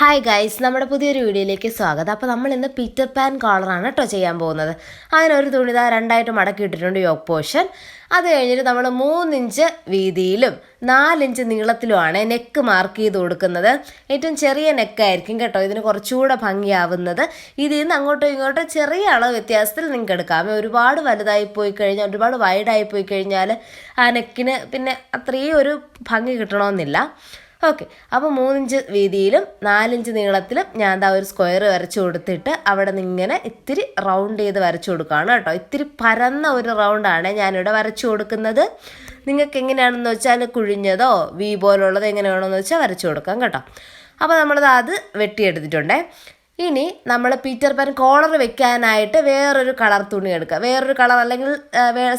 Hi guys നമ്മുടെ പുതിയൊരു വീഡിയോയിലേക്ക് സ്വാഗതം. അപ്പോൾ നമ്മൾ ഇന്ന് പീറ്റർ പാൻ കോളറാണ് കേട്ടോ ചെയ്യാൻ പോകുന്നത്. അങ്ങനെ തുണി ഇതാ രണ്ടായിട്ട് മടക്കി ഇട്ടിട്ടുണ്ട് യോക്ക് പോർഷൻ അത് കഴിഞ്ഞിട്ട് നമ്മൾ മൂന്നിഞ്ച് വീതിയിലും നാലിഞ്ച് നീളത്തിലുമാണ് നെക്ക് മാർക്ക് ചെയ്ത് കൊടുക്കുന്നത്. ഏറ്റവും ചെറിയ നെക്കായിരിക്കും കേട്ടോ. ഇതിന് കുറച്ചുകൂടെ ഭംഗിയാവുന്നത്. ഇതിൽ നിന്ന് അങ്ങോട്ടും ഇങ്ങോട്ടും ചെറിയ അളവ് വ്യത്യാസത്തിൽ നിങ്ങൾക്ക് എടുക്കാം. ഒരുപാട് വലുതായി പോയി കഴിഞ്ഞാൽ ഒരുപാട് വൈഡായി പോയി കഴിഞ്ഞാൽ ആ നെക്കിന് പിന്നെ അത്രയും ഒരു ഭംഗി കിട്ടണമെന്നില്ല. ഓക്കെ. അപ്പോൾ മൂന്നിഞ്ച് വീതിയിലും നാലിഞ്ച് നീളത്തിലും ഞാൻ എന്താ ഒരു സ്ക്വയർ വരച്ചു കൊടുത്തിട്ട് അവിടെ നിന്ന് ഇങ്ങനെ ഇത്തിരി റൗണ്ട് ചെയ്ത് വരച്ചു കൊടുക്കുകയാണ് കേട്ടോ. ഇത്തിരി പരന്ന ഒരു റൗണ്ടാണ് ഞാനിവിടെ വരച്ചു കൊടുക്കുന്നത്. നിങ്ങൾക്ക് എങ്ങനെയാണെന്ന് വെച്ചാൽ കുഴിഞ്ഞതോ വി പോലുള്ളത് എങ്ങനെയാണോ എന്ന് വെച്ചാൽ വരച്ചു കൊടുക്കാം കേട്ടോ. അപ്പോൾ നമ്മളത് അത് വെട്ടിയെടുത്തിട്ടുണ്ടേ. ഇനി നമ്മൾ പീറ്റർ പാൻ കോളർ വെക്കാനായിട്ട് വേറൊരു കളർ തുണി എടുക്കുക. വേറൊരു കളർ അല്ലെങ്കിൽ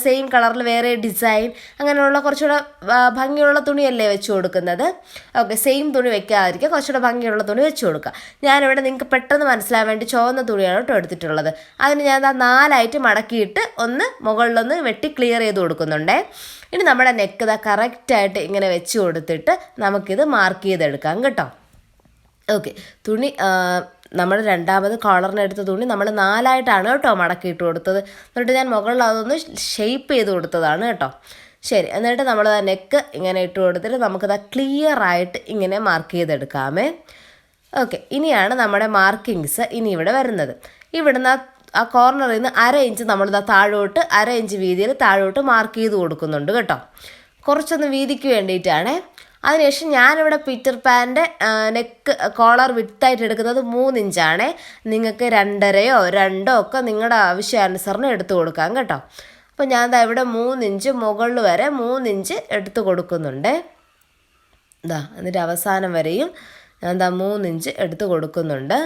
സെയിം കളറിൽ വേറെ ഡിസൈൻ അങ്ങനെയുള്ള കുറച്ചുകൂടെ ഭംഗിയുള്ള തുണിയല്ലേ വെച്ച് കൊടുക്കുന്നത്. ഓക്കെ സെയിം തുണി വെക്കാതിരിക്കുക കുറച്ചുകൂടെ ഭംഗിയുള്ള തുണി വെച്ച് കൊടുക്കുക. ഞാനിവിടെ നിങ്ങൾക്ക് പെട്ടെന്ന് മനസ്സിലാൻ വേണ്ടി ചുവന്ന തുണിയാണ് കേട്ടോ എടുത്തിട്ടുള്ളത്. അതിന് ഞാൻ നാലായിട്ട് മടക്കിയിട്ട് ഒന്ന് മുകളിലൊന്ന് വെട്ടി ക്ലിയർ ചെയ്ത് കൊടുക്കുന്നുണ്ടേ. ഇനി നമ്മുടെ നെക്ക് ഇതാ കറക്റ്റായിട്ട് ഇങ്ങനെ വെച്ച് കൊടുത്തിട്ട് നമുക്കിത് മാർക്ക് ചെയ്തെടുക്കാം കേട്ടോ. ഓക്കെ തുണി നമ്മൾ രണ്ടാമത് കോളറിന് എടുത്ത തുണി നമ്മൾ നാലായിട്ടാണ് കേട്ടോ മടക്കിയിട്ട് കൊടുത്തത്. എന്നിട്ട് ഞാൻ മുകളിൽ അതൊന്ന് ഷെയ്പ്പ് ചെയ്ത് കൊടുത്തതാണ് കേട്ടോ. ശരി എന്നിട്ട് നമ്മൾ നെക്ക് ഇങ്ങനെ ഇട്ട് കൊടുത്തിട്ട് നമുക്കത് ക്ലിയർ ആയിട്ട് ഇങ്ങനെ മാർക്ക് ചെയ്തെടുക്കാമേ. ഓക്കെ ഇനിയാണ് നമ്മുടെ മാർക്കിങ്സ് ഇനി ഇവിടെ വരുന്നത്. ഇവിടുന്ന് ആ കോർണറിൽ നിന്ന് അര ഇഞ്ച് നമ്മളിതാ താഴോട്ട് അര ഇഞ്ച് വീതിയിൽ താഴോട്ട് മാർക്ക് ചെയ്ത് കൊടുക്കുന്നുണ്ട് കേട്ടോ. കുറച്ചൊന്ന് വീതിക്ക് വേണ്ടിയിട്ടാണേ. അതിനുശേഷം ഞാനിവിടെ പീറ്റർ പാന്റെ നെക്ക് കോളർ വിട്ടായിട്ട് എടുക്കുന്നത് മൂന്നിഞ്ചാണേ നിങ്ങൾക്ക് രണ്ടരയോ രണ്ടോ ഒക്കെ നിങ്ങളുടെ ആവശ്യാനുസരണം എടുത്തു കൊടുക്കാം കേട്ടോ. അപ്പോൾ ഞാൻ ദാ ഇവിടെ മൂന്നിഞ്ച് മുകളിൽ വരെ മൂന്നിഞ്ച് എടുത്ത് കൊടുക്കുന്നുണ്ട്. ഇതാ എന്നിട്ട് അവസാനം വരെയും ഞാൻ ദാ മൂന്നിഞ്ച് എടുത്ത് കൊടുക്കുന്നുണ്ട്.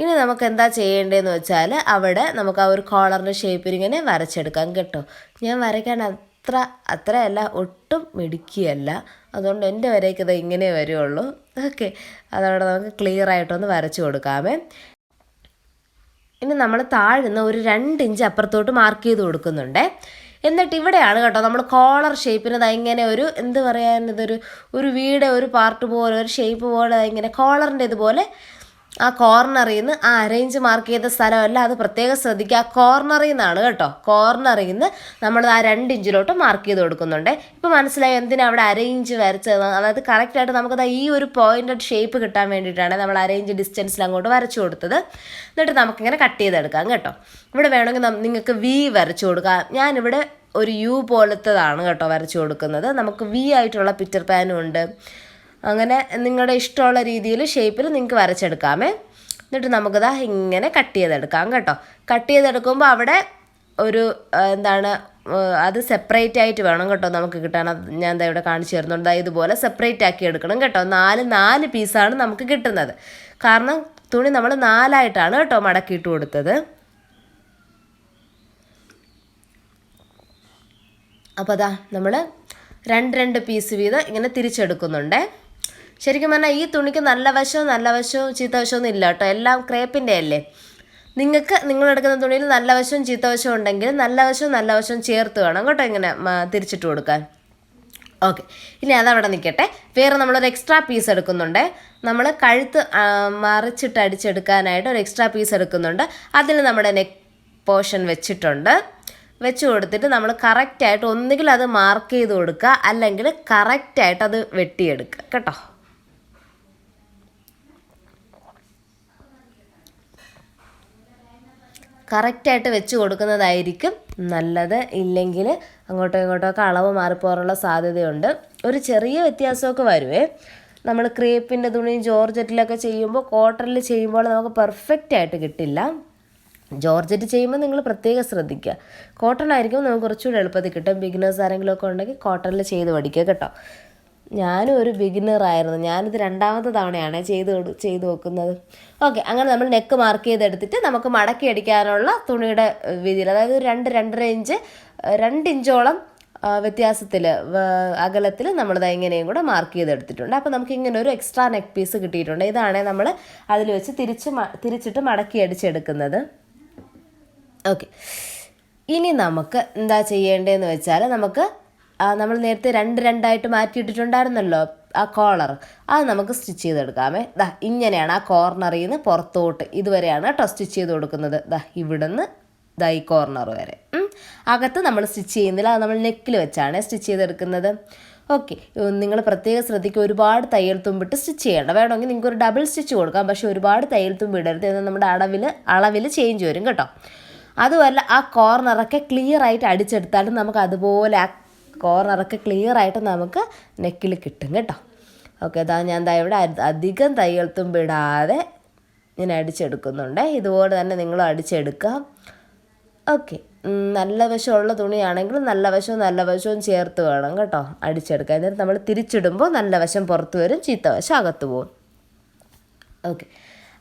ഇനി നമുക്ക് എന്താ ചെയ്യേണ്ടതെന്ന് വെച്ചാൽ അവിടെ നമുക്ക് ആ ഒരു കോളറിന്റെ ഷേപ്പിൽ ഇങ്ങനെ വരച്ചെടുക്കാം കേട്ടോ. ഞാൻ വരയ്ക്കാൻ അത്ര അത്രയല്ല ഒട്ടും മിടുക്കിയല്ല. അതുകൊണ്ട് എന്റെ വരയ്ക്ക് ഇത് ഇങ്ങനെ വരുള്ളൂ. ഓക്കെ. അതവിടെ നമുക്ക് ക്ലിയർ ആയിട്ടൊന്ന് വരച്ചു കൊടുക്കാമേ. ഇനി നമ്മൾ താഴ്ന്ന് ഒരു രണ്ട് ഇഞ്ച് അപ്പുറത്തോട്ട് മാർക്ക് ചെയ്ത് കൊടുക്കുന്നുണ്ട്. എന്നിട്ട് ഇവിടെയാണ് കേട്ടോ നമ്മൾ കോളർ ഷേപ്പിന് ഇങ്ങനെ ഒരു എന്ത് പറയാൻ ഇതൊരു ഒരു വീട് ഒരു പാർട്ട് പോലെ ഒരു ഷേപ്പ് പോലെ ഇങ്ങനെ കോളറിന്റെ ഇതുപോലെ ആ കോർണറിൽ നിന്ന് ആ അറേഞ്ച് മാർക്ക് ചെയ്ത സ്ഥലമല്ല അത് പ്രത്യേകം ശ്രദ്ധിക്കുക. ആ കോർണറിൽ നിന്നാണ് കേട്ടോ. കോർണറിൽ നിന്ന് നമ്മൾ ആ രണ്ട് ഇഞ്ചിലോട്ട് മാർക്ക് ചെയ്ത് കൊടുക്കുന്നുണ്ട്. ഇപ്പോൾ മനസ്സിലായി എന്തിനാണ് അവിടെ അറേഞ്ച് വരച്ചത്? അതായത് കറക്റ്റായിട്ട് നമുക്കത് ഈ ഒരു പോയിന്റഡ് ഷേപ്പ് കിട്ടാൻ വേണ്ടിയിട്ടാണ് നമ്മൾ അറേഞ്ച് ഡിസ്റ്റൻസിൽ അങ്ങോട്ട് വരച്ചു കൊടുത്തത്. എന്നിട്ട് നമുക്കിങ്ങനെ കട്ട് ചെയ്തെടുക്കാം കേട്ടോ. ഇവിടെ വേണമെങ്കിൽ നിങ്ങൾക്ക് വി വരച്ചു കൊടുക്കാം. ഞാനിവിടെ ഒരു യു പോലത്തതാണ് കേട്ടോ വരച്ചു കൊടുക്കുന്നത്. നമുക്ക് വി ആയിട്ടുള്ള പിറ്റർ പാനും ഉണ്ട്. അങ്ങനെ നിങ്ങളുടെ ഇഷ്ടമുള്ള രീതിയിൽ ഷേപ്പിൽ നിങ്ങൾക്ക് വരച്ചെടുക്കാമേ എന്നിട്ട് നമുക്കിതാ ഇങ്ങനെ കട്ട് ചെയ്തെടുക്കാം കേട്ടോ. കട്ട് ചെയ്തെടുക്കുമ്പോൾ അവിടെ ഒരു എന്താണ് അത് സെപ്പറേറ്റ് ആയിട്ട് വേണം കേട്ടോ നമുക്ക് കിട്ടാൻ. ഞാൻ എന്താ ഇവിടെ കാണിച്ചു തരുന്നുണ്ട്. ഇതുപോലെ സെപ്പറേറ്റ് ആക്കി എടുക്കണം കേട്ടോ. നാല് നാല് പീസാണ് നമുക്ക് കിട്ടുന്നത്. കാരണം തുണി നമ്മൾ നാലായിട്ടാണ് കേട്ടോ മടക്കിയിട്ട് കൊടുത്തത്. അപ്പോൾ അതാ നമ്മൾ രണ്ട് രണ്ട് പീസ് വീതം ഇങ്ങനെ തിരിച്ചെടുക്കുന്നുണ്ടേ. ശരിക്കും പറഞ്ഞാൽ ഈ തുണിക്ക് നല്ല വശവും നല്ല വശവും ചീത്ത വശവും ഒന്നും ഇല്ല കേട്ടോ. എല്ലാം ക്രേപ്പിന്റെ അല്ലേ? നിങ്ങൾക്ക് നിങ്ങൾ എടുക്കുന്ന തുണിയിൽ നല്ല വശവും ചീത്ത വശവും ഉണ്ടെങ്കിൽ നല്ല വശവും നല്ല വശവും ചേർത്ത് വേണം കേട്ടോ ഇങ്ങനെ തിരിച്ചിട്ട് കൊടുക്കാൻ. ഓക്കെ. ഇനി അതവിടെ നിൽക്കട്ടെ. വേറെ നമ്മളൊരു എക്സ്ട്രാ പീസ് എടുക്കുന്നുണ്ട്. നമ്മൾ കഴുത്ത് മറിച്ചിട്ട് അടിച്ചെടുക്കാനായിട്ട് ഒരു എക്സ്ട്രാ പീസ് എടുക്കുന്നുണ്ട്. അതിൽ നമ്മുടെ നെക്ക് പോർഷൻ വെച്ചിട്ടുണ്ട്. വെച്ച് കൊടുത്തിട്ട് നമ്മൾ കറക്റ്റായിട്ട് ഒന്നുകിൽ അത് മാർക്ക് ചെയ്ത് കൊടുക്കുക അല്ലെങ്കിൽ കറക്റ്റായിട്ട് അത് വെട്ടിയെടുക്കുക. കേട്ടോ? കറക്റ്റായിട്ട് വെച്ച് കൊടുക്കുന്നതായിരിക്കും നല്ലത്. ഇല്ലെങ്കിൽ അങ്ങോട്ടോ ഇങ്ങോട്ടോ ഒക്കെ അളവ് മാറിപ്പോകാനുള്ള സാധ്യതയുണ്ട്. ഒരു ചെറിയ വ്യത്യാസമൊക്കെ വരുവേ. നമ്മൾ ക്രേപ്പിന്റെ തുണി ജോർജറ്റിലൊക്കെ ചെയ്യുമ്പോൾ കോട്ടണിൽ ചെയ്യുമ്പോൾ നമുക്ക് പെർഫെക്റ്റ് ആയിട്ട് കിട്ടില്ല. ജോർജറ്റ് ചെയ്യുമ്പോൾ നിങ്ങൾ പ്രത്യേകം ശ്രദ്ധിക്കുക. കോട്ടൺ ആയിരിക്കും നമുക്ക് കുറച്ചുകൂടി എളുപ്പത്തിൽ കിട്ടും. ബിഗിനേഴ്സ് ആരെങ്കിലും ഒക്കെ ഉണ്ടെങ്കിൽ കോട്ടണിൽ ചെയ്ത് പഠിക്കുക കേട്ടോ. ഞാനും ഒരു ബിഗിനർ ആയിരുന്നു. ഞാനിത് രണ്ടാമത്തെ തവണയാണ് ചെയ്ത് ചെയ്ത് നോക്കുന്നത് ഓക്കെ അങ്ങനെ നമ്മൾ നെക്ക് മാർക്ക് ചെയ്തെടുത്തിട്ട് നമുക്ക് മടക്കി അടിക്കാനുള്ള തുണിയുടെ വീതിയിൽ അതായത് രണ്ട് രണ്ടര ഇഞ്ച് രണ്ട് ഇഞ്ചോളം വ്യത്യാസത്തിൽ അകലത്തിൽ നമ്മളിത് ഇങ്ങനെയും കൂടെ മാർക്ക് ചെയ്തെടുത്തിട്ടുണ്ട്. അപ്പോൾ നമുക്ക് ഇങ്ങനെ ഒരു എക്സ്ട്രാ നെക്ക് പീസ് കിട്ടിയിട്ടുണ്ട്. ഇതാണ് നമ്മൾ അതിൽ വെച്ച് തിരിച്ച് തിരിച്ചിട്ട് മടക്കി അടിച്ചെടുക്കുന്നത്. ഓക്കെ ഇനി നമുക്ക് എന്താ ചെയ്യേണ്ടതെന്ന് വെച്ചാൽ നമുക്ക് നമ്മൾ നേരത്തെ രണ്ട് രണ്ടായിട്ട് മാറ്റിയിട്ടിട്ടുണ്ടായിരുന്നല്ലോ ആ കോളർ അത് നമുക്ക് സ്റ്റിച്ച് ചെയ്തെടുക്കാമേ. ദാ ഇങ്ങനെയാണ് ആ കോർണറിൽ നിന്ന് പുറത്തോട്ട് ഇതുവരെയാണ് കേട്ടോ സ്റ്റിച്ച് ചെയ്ത് കൊടുക്കുന്നത്. ദാ ഇവിടുന്ന് ദാ ഈ കോർണർ വരെ. അകത്ത് നമ്മൾ സ്റ്റിച്ച് ചെയ്യുന്നില്ല. അത് നമ്മൾ നെക്കിൽ വെച്ചാണ് സ്റ്റിച്ച് ചെയ്തെടുക്കുന്നത്. ഓക്കെ നിങ്ങൾ പ്രത്യേകം ശ്രദ്ധിക്കുക. ഒരുപാട് തയ്യൽ തുമ്പിട്ട് സ്റ്റിച്ച് ചെയ്യേണ്ട. വേണമെങ്കിൽ നിങ്ങൾക്ക് ഒരു ഡബിൾ സ്റ്റിച്ച് കൊടുക്കാം. പക്ഷേ ഒരുപാട് തയ്യൽ തുമ്പ് ഇടരുത്. എന്നാൽ നമ്മുടെ അളവിൽ അളവിൽ ചേഞ്ച് വരും കേട്ടോ. അതുമല്ല ആ കോർണറൊക്കെ ക്ലിയർ ആയിട്ട് അടിച്ചെടുത്താലും നമുക്ക് അതുപോലെ കോർണറൊക്കെ ക്ലിയർ ആയിട്ട് നമുക്ക് നെക്കിൽ കിട്ടും കേട്ടോ. ഓക്കെ അതാ ഞാൻ ദാ ഇവിടെ അധികം തയ്യൽ തുമ്പിടാതെ ഞാൻ അടിച്ചെടുക്കുന്നുണ്ട്. ഇതുപോലെ തന്നെ നിങ്ങൾ അടിച്ചെടുക്കാം ഓക്കെ നല്ല വശമുള്ള തുണിയാണെങ്കിൽ നല്ല വശവും നല്ല വശവും ചേർത്ത് വേണം കേട്ടോ അടിച്ചെടുക്കാൻ. എന്നിട്ട് നമ്മൾ തിരിച്ചിടുമ്പോൾ നല്ല വശം പുറത്ത് വരും ചീത്ത വശം അകത്ത് പോകും. ഓക്കെ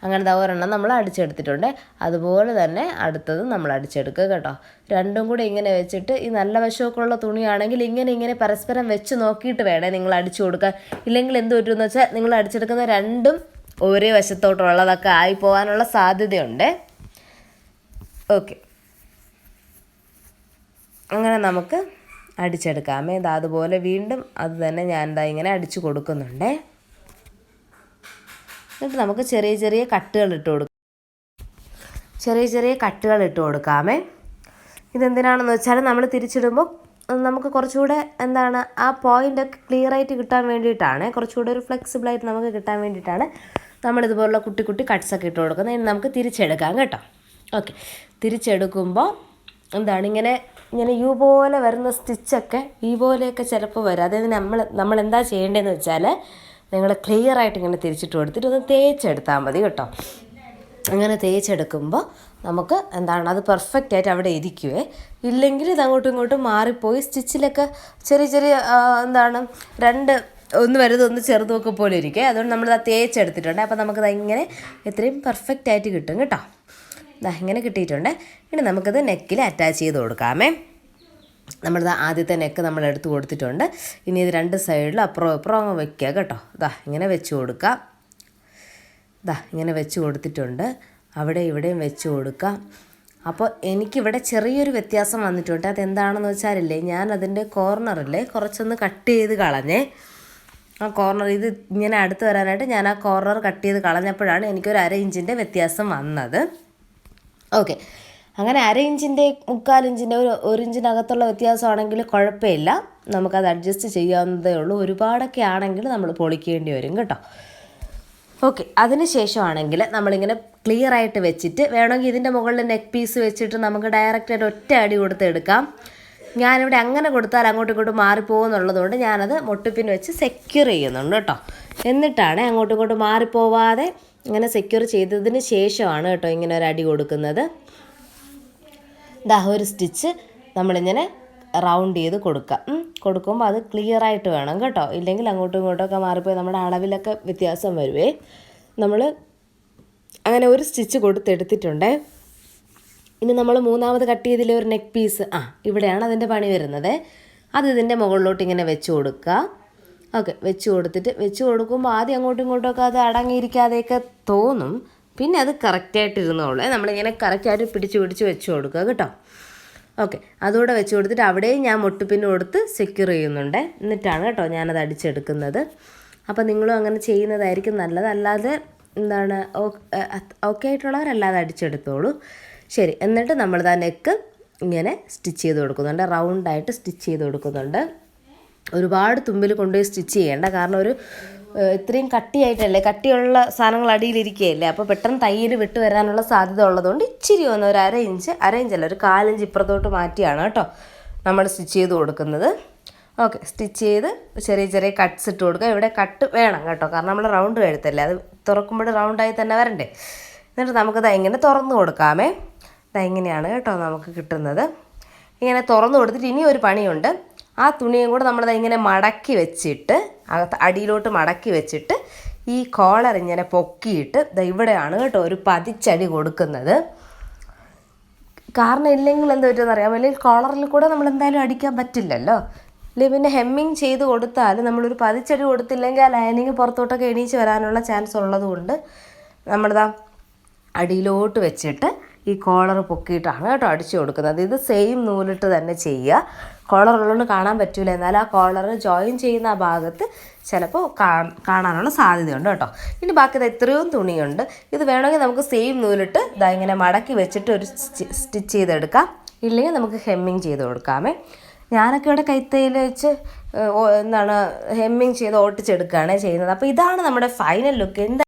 അങ്ങനത്തെ ഒരെണ്ണം നമ്മൾ അടിച്ചെടുത്തിട്ടുണ്ട്. അതുപോലെ തന്നെ അടുത്തത് നമ്മൾ അടിച്ചെടുക്കുക കേട്ടോ. രണ്ടും കൂടി ഇങ്ങനെ വെച്ചിട്ട് ഈ നല്ല വശമൊക്കെ ഉള്ള തുണിയാണെങ്കിൽ ഇങ്ങനെ ഇങ്ങനെ പരസ്പരം വെച്ച് നോക്കിയിട്ട് വേണേ നിങ്ങൾ അടിച്ചു കൊടുക്കാൻ. ഇല്ലെങ്കിൽ എന്ത് പറ്റുമെന്ന് വെച്ചാൽ നിങ്ങൾ അടിച്ചെടുക്കുന്ന രണ്ടും ഒരേ വശത്തോട്ടുള്ളതൊക്കെ ആയി പോകാനുള്ള സാധ്യതയുണ്ട്. ഓക്കെ. അങ്ങനെ നമുക്ക് അടിച്ചെടുക്കാമേ. അതുപോലെ വീണ്ടും അത് തന്നെ ഞാൻ ഇങ്ങനെ അടിച്ചു കൊടുക്കുന്നുണ്ടേ. എന്നിട്ട് നമുക്ക് ചെറിയ ചെറിയ കട്ടുകൾ ഇട്ട് കൊടുക്കാം. ചെറിയ ചെറിയ കട്ടുകൾ ഇട്ട് കൊടുക്കാമേ. ഇതെന്തിനാണെന്ന് വെച്ചാൽ നമ്മൾ തിരിച്ചിടുമ്പോൾ നമുക്ക് കുറച്ചുകൂടെ എന്താണ് ആ പോയിന്റ് ഒക്കെ ക്ലിയർ ആയിട്ട് കിട്ടാൻ വേണ്ടിയിട്ടാണ്. കുറച്ചുകൂടെ ഒരു ഫ്ലെക്സിബിൾ ആയിട്ട് നമുക്ക് കിട്ടാൻ വേണ്ടിയിട്ടാണ് നമ്മൾ ഇതുപോലുള്ള കുട്ടി കുട്ടി കട്ട്സ് ഒക്കെ ഇട്ട് കൊടുക്കുന്നത്. ഇനി നമുക്ക് തിരിച്ചെടുക്കാം കേട്ടോ. ഓക്കെ തിരിച്ചെടുക്കുമ്പോൾ എന്താണ് ഇങ്ങനെ ഇങ്ങനെ യു പോലെ വരുന്ന സ്റ്റിച്ചൊക്കെ ഈ പോലെയൊക്കെ ചിലപ്പോൾ വരും. അതായത് നമ്മൾ നമ്മൾ എന്താ ചെയ്യേണ്ടതെന്ന് വെച്ചാൽ നിങ്ങൾ ക്ലിയർ ആയിട്ട് ഇങ്ങനെ തിരിച്ചിട്ട് കൊടുത്തിട്ട് ഒന്ന് തേച്ചെടുത്താൽ മതി കേട്ടോ. അങ്ങനെ തേച്ചെടുക്കുമ്പോൾ നമുക്ക് എന്താണ് അത് പെർഫെക്റ്റ് ആയിട്ട് അവിടെ ഇരിക്കുവേ. ഇല്ലെങ്കിൽ ഇത് അങ്ങോട്ടും ഇങ്ങോട്ടും മാറിപ്പോയി സ്റ്റിച്ചിലൊക്കെ ചെറിയ ചെറിയ എന്താണ് രണ്ട് ഒന്ന് വലുത് ഒന്ന് ചെറുതുമൊക്കെ പോലെ ഇരിക്കുക അതുകൊണ്ട് നമ്മൾ ആ തേച്ചെടുത്തിട്ടുണ്ട്. അപ്പോൾ നമുക്കത് ഇങ്ങനെ ഇത്രയും പെർഫെക്റ്റ് ആയിട്ട് കിട്ടും കേട്ടോ. ദാ ഇങ്ങനെ കിട്ടിയിട്ടുണ്ട്. ഇനി നമുക്കത് നെക്കിൽ അറ്റാച്ച് ചെയ്ത് കൊടുക്കാമേ. നമ്മളിത് ആദ്യത്തെ നെക്ക് നമ്മൾ എടുത്ത് കൊടുത്തിട്ടുണ്ട്. ഇനി ഇത് രണ്ട് സൈഡിലും അപ്പുറം ഇപ്പുറം അങ്ങ് വെക്കുക കേട്ടോ. ഇതാ ഇങ്ങനെ വെച്ച് കൊടുക്കുക. ഇതാ ഇങ്ങനെ വെച്ച് കൊടുത്തിട്ടുണ്ട്. അവിടെ ഇവിടെയും വെച്ച് കൊടുക്കുക. അപ്പോൾ എനിക്കിവിടെ ചെറിയൊരു വ്യത്യാസം വന്നിട്ടുണ്ട്. അതെന്താണെന്ന് വെച്ചാലില്ലേ ഞാൻ അതിന്റെ കോർണറിൽ കുറച്ചൊന്ന് കട്ട് ചെയ്ത് കളഞ്ഞേ. ആ കോർണർ ഇത് ഇങ്ങനെ അടുത്ത് വരാനായിട്ട് ഞാൻ ആ കോർണർ കട്ട് ചെയ്ത് കളഞ്ഞപ്പോഴാണ് എനിക്കൊരു അര ഇഞ്ചിന്റെ വ്യത്യാസം വന്നത്. ഓക്കെ അങ്ങനെ അര ഇഞ്ചിന്റെ മുക്കാൽ ഇഞ്ചിന്റെ ഒരു ഒരു ഇഞ്ചിനകത്തുള്ള വ്യത്യാസമാണെങ്കിൽ കുഴപ്പമില്ല. നമുക്കത് അഡ്ജസ്റ്റ് ചെയ്യാവുന്നതേ ഉള്ളൂ. ഒരുപാടൊക്കെ ആണെങ്കിൽ നമ്മൾ പൊളിക്കേണ്ടി വരും കേട്ടോ. ഓക്കെ അതിന് ശേഷമാണെങ്കിൽ നമ്മളിങ്ങനെ ക്ലിയർ ആയിട്ട് വെച്ചിട്ട് വേണമെങ്കിൽ ഇതിന്റെ മുകളിൽ നെക്ക് പീസ് വെച്ചിട്ട് നമുക്ക് ഡയറക്റ്റ് ആയിട്ട് ഒറ്റ അടി കൊടുത്തെടുക്കാം ഞാനിവിടെ അങ്ങനെ കൊടുത്താൽ അങ്ങോട്ടും ഇങ്ങോട്ടും മാറിപ്പോകുന്നുള്ളതുകൊണ്ട് ഞാനത് മുട്ടുപിൻ വെച്ച് സെക്യൂർ ചെയ്യുന്നുണ്ട് കേട്ടോ. എന്നിട്ടാണ് അങ്ങോട്ടും ഇങ്ങോട്ടും മാറിപ്പോവാതെ ഇങ്ങനെ സെക്യൂർ ചെയ്തതിന് ശേഷമാണ് കേട്ടോ ഇങ്ങനെ ഒരു അടി കൊടുക്കുന്നത്. ദാ ഒരു സ്റ്റിച്ച് നമ്മളിങ്ങനെ റൗണ്ട് ചെയ്ത് കൊടുക്കുക. കൊടുക്കുമ്പോൾ അത് ക്ലിയർ ആയിട്ട് വേണം കേട്ടോ. ഇല്ലെങ്കിൽ അങ്ങോട്ടും ഇങ്ങോട്ടൊക്കെ മാറിപ്പോയി നമ്മുടെ അളവിലൊക്കെ വ്യത്യാസം വരുവേ. നമ്മൾ അങ്ങനെ ഒരു സ്റ്റിച്ച് കൊടുത്തെടുത്തിട്ടുണ്ട്. ഇനി നമ്മൾ മൂന്നാമത് കട്ട് ചെയ്തില്ലേ ഒരു നെക്ക് പീസ് ആ ഇവിടെയാണ് അതിന്റെ പണി വരുന്നത്. അത് ഇതിന്റെ മുകളിലോട്ട് ഇങ്ങനെ വെച്ച് കൊടുക്കുക. ഓക്കെ വെച്ച് കൊടുത്തിട്ട് വെച്ച് കൊടുക്കുമ്പോൾ ആദ്യം അങ്ങോട്ടും ഇങ്ങോട്ടുമൊക്കെ അത് അടങ്ങിയിരിക്കാതെയൊക്കെ തോന്നും. പിന്നെ അത് കറക്റ്റായിട്ട് ഇരുന്നോളൂ നമ്മളിങ്ങനെ കറക്റ്റായിട്ട് പിടിച്ച് പിടിച്ച് വെച്ച് കൊടുക്കുക കേട്ടോ. ഓക്കെ അതുകൂടെ വെച്ച് കൊടുത്തിട്ട് അവിടെയും ഞാൻ മുട്ടുപിന്ന് കൊടുത്ത് സെക്യൂർ ചെയ്യുന്നുണ്ട്. എന്നിട്ടാണ് കേട്ടോ ഞാനത് അടിച്ചെടുക്കുന്നത്. അപ്പോൾ നിങ്ങളും അങ്ങനെ ചെയ്യുന്നതായിരിക്കും നല്ലത്. അല്ലാതെ എന്താണ് ഓക്കെ ആയിട്ടുള്ളവരല്ലാതെ അടിച്ചെടുത്തോളൂ. ശരി. എന്നിട്ട് നമ്മൾ ആ നെക്ക് ഇങ്ങനെ സ്റ്റിച്ച് ചെയ്ത് കൊടുക്കുന്നുണ്ട്. റൗണ്ടായിട്ട് സ്റ്റിച്ച് ചെയ്ത് കൊടുക്കുന്നുണ്ട്. ഒരുപാട് തുമ്പിൽ കൊണ്ടുപോയി സ്റ്റിച്ച് ചെയ്യേണ്ട. കാരണം ഒരു ഇത്രയും കട്ടിയായിട്ടല്ലേ? കട്ടിയുള്ള സാധനങ്ങൾ അടിയിലിരിക്കുകയല്ലേ? അപ്പോൾ പെട്ടെന്ന് തയ്യൽ വിട്ട് വരാനുള്ള സാധ്യത ഉള്ളതുകൊണ്ട് ഇച്ചിരി ഒന്ന് ഒരു അര ഇഞ്ച് അര അല്ല ഒരു കാലിഞ്ച് ഇപ്പുറത്തോട്ട് മാറ്റിയാണ് കേട്ടോ നമ്മൾ സ്റ്റിച്ച് ചെയ്ത് കൊടുക്കുന്നത്. ഓക്കെ സ്റ്റിച്ച് ചെയ്ത് ചെറിയ ചെറിയ കട്ട്സ് ഇട്ട് കൊടുക്കുക. ഇവിടെ കട്ട് വേണം കേട്ടോ. കാരണം നമ്മൾ റൗണ്ട് കഴുത്തല്ലേ അത് തുറക്കുമ്പോൾ റൗണ്ടായി തന്നെ വരണ്ടേ? എന്നിട്ട് നമുക്കത് ഇങ്ങനെ തുറന്നു കൊടുക്കാമേ. ദാ ഇങ്ങനെയാണ് കേട്ടോ നമുക്ക് കിട്ടുന്നത്. ഇങ്ങനെ തുറന്നു കൊടുത്തിട്ട് ഇനി ഒരു പണിയുണ്ട്. ആ തുണിയും കൂടെ നമ്മളത് ഇങ്ങനെ മടക്കി വെച്ചിട്ട് അകത്ത് അടിയിലോട്ട് മടക്കി വെച്ചിട്ട് ഈ കോളർ ഇങ്ങനെ പൊക്കിയിട്ട് ഇവിടെയാണ് കേട്ടോ ഒരു പതിച്ചടി കൊടുക്കുന്നത്. കാരണം ഇല്ലെങ്കിൽ എന്താ പറ്റുമെന്ന് അറിയാം അല്ലെങ്കിൽ കോളറിൽ കൂടെ നമ്മൾ എന്തായാലും അടിക്കാൻ പറ്റില്ലല്ലോ. അല്ലെങ്കിൽ പിന്നെ ഹെമ്മിങ് ചെയ്ത് കൊടുത്താൽ നമ്മളൊരു പതിച്ചടി കൊടുത്തില്ലെങ്കിൽ ആ ലൈനിങ് പുറത്തോട്ടൊക്കെ എണീച്ച് വരാനുള്ള ചാൻസ് ഉള്ളതുകൊണ്ട് നമ്മളിതാ അടിയിലോട്ട് വെച്ചിട്ട് ഈ കോളർ പൊക്കിയിട്ടാണ് കേട്ടോ അടിച്ചു കൊടുക്കുന്നത്. ഇത് സെയിം നൂലിട്ട് തന്നെ ചെയ്യുക. കോളർ ഉള്ളതുകൊണ്ട് കാണാൻ പറ്റില്ല എന്നാൽ ആ കോളർ ജോയിൻ ചെയ്യുന്ന ആ ഭാഗത്ത് ചിലപ്പോൾ കാണാനുള്ള സാധ്യതയുണ്ട് കേട്ടോ. ഇനി ബാക്കി എത്രയും തുണിയുണ്ട്. ഇത് വേണമെങ്കിൽ നമുക്ക് സെയിം നൂലിട്ട് ഇതാ ഇങ്ങനെ മടക്കി വെച്ചിട്ട് ഒരു സ്റ്റിച്ച് ചെയ്തെടുക്കാം. ഇല്ലെങ്കിൽ നമുക്ക് ഹെമ്മിങ് ചെയ്ത് കൊടുക്കാമേ. ഞാനൊക്കെ ഇവിടെ കൈത്തയിൽ വെച്ച് എന്താണ് ഹെമ്മിങ് ചെയ്ത് ഓട്ടിച്ചെടുക്കുകയാണ് ചെയ്യുന്നത്. അപ്പോൾ ഇതാണ് നമ്മുടെ ഫൈനൽ ലുക്ക് എന്താ